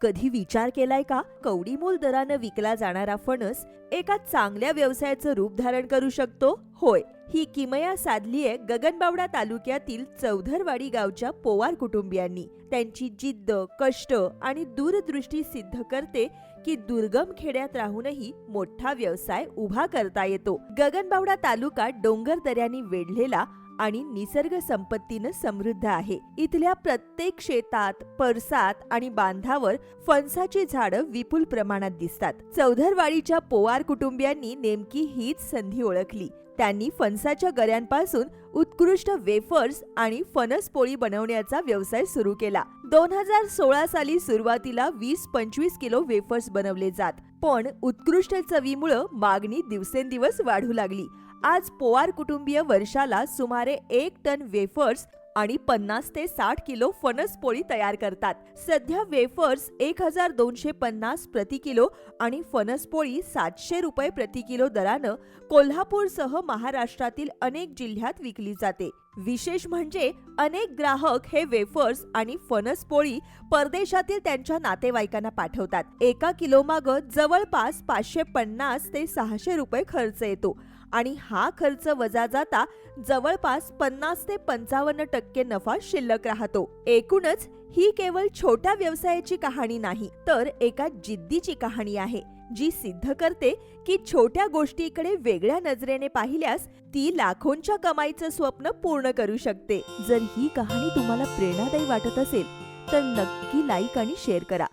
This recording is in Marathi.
कधी विचार केलाय का? कवडीमोल दरानं विकला जाणारा फणस एका चांगल्या व्यवसायाचं रूप धारण करू शकतो? होय ही किमया साधलीय गगनबावडा तालुक्यातील चौधरवाडी गावच्या पोवार कुटुंबियांनी. त्यांची जिद्द कष्ट आणि दूरदृष्टी सिद्ध करते की दुर्गम खेड्यात राहूनही मोठा व्यवसाय उभा करता येतो. गगनबावडा तालुका डोंगर दऱ्यांनी वेढलेला आणि निसर्ग संपत्तीनं समृद्ध आहे. इथल्या प्रत्येक शेतात परसात आणि बांधावर फणसाची झाडं विपुल प्रमाणात दिसतात. चौधरवाडीच्या पोवार कुटुंबियांनी नेमकी हीच संधी ओळखली. त्यांनी फणसाच्या गऱ्यांपासून उत्कृष्ट वेफर्स आणि फणस पोळी बनवण्याचा व्यवसाय सुरू केला. दोन हजार सोळा साली सुरुवातीला वीस पंचवीस किलो वेफर्स बनवले जात पण उत्कृष्ट चवीमुळं मागणी दिवसेंदिवस वाढू लागली. आज पोवार कुटुंबीय वर्षाला सुमारे एक टन वेफर्स आणि पन्नास ते साठ किलो फणस पोळी तयार करतात. सध्या वेफर्स एक हजार दोनशे पन्नास प्रति किलो आणि फणस पोळी सातशे रुपये प्रति किलो दरानं कोल्हापूरसह महाराष्ट्रातील अनेक जिल्ह्यात विकली जाते. विशेष म्हणजे अनेक ग्राहक हे वेफर्स आणि फणस पोळी परदेशातील त्यांच्या नातेवाईकांना पाठवतात. एका किलोमाग जवळपास पाचशे पन्नास ते सहाशे रुपये खर्च येतो आणि हा खर्च वजा जाता जवळपास पन्नास ते पंचावन्न टक्के नफा शिल्लक राहतो. एकूणच ही केवळ छोट्या व्यवसायाची कहाणी नाही तर एका जिद्दीची कहाणी आहे जी सिद्ध करते की छोट्या गोष्टीकडे वेगळ्या नजरेने पाहिल्यास ती लाखोंच्या कमाईचं स्वप्न पूर्ण करू शकते. जर ही कहाणी तुम्हाला प्रेरणादायी वाटत असेल तर नक्की लाईक आणि शेअर करा.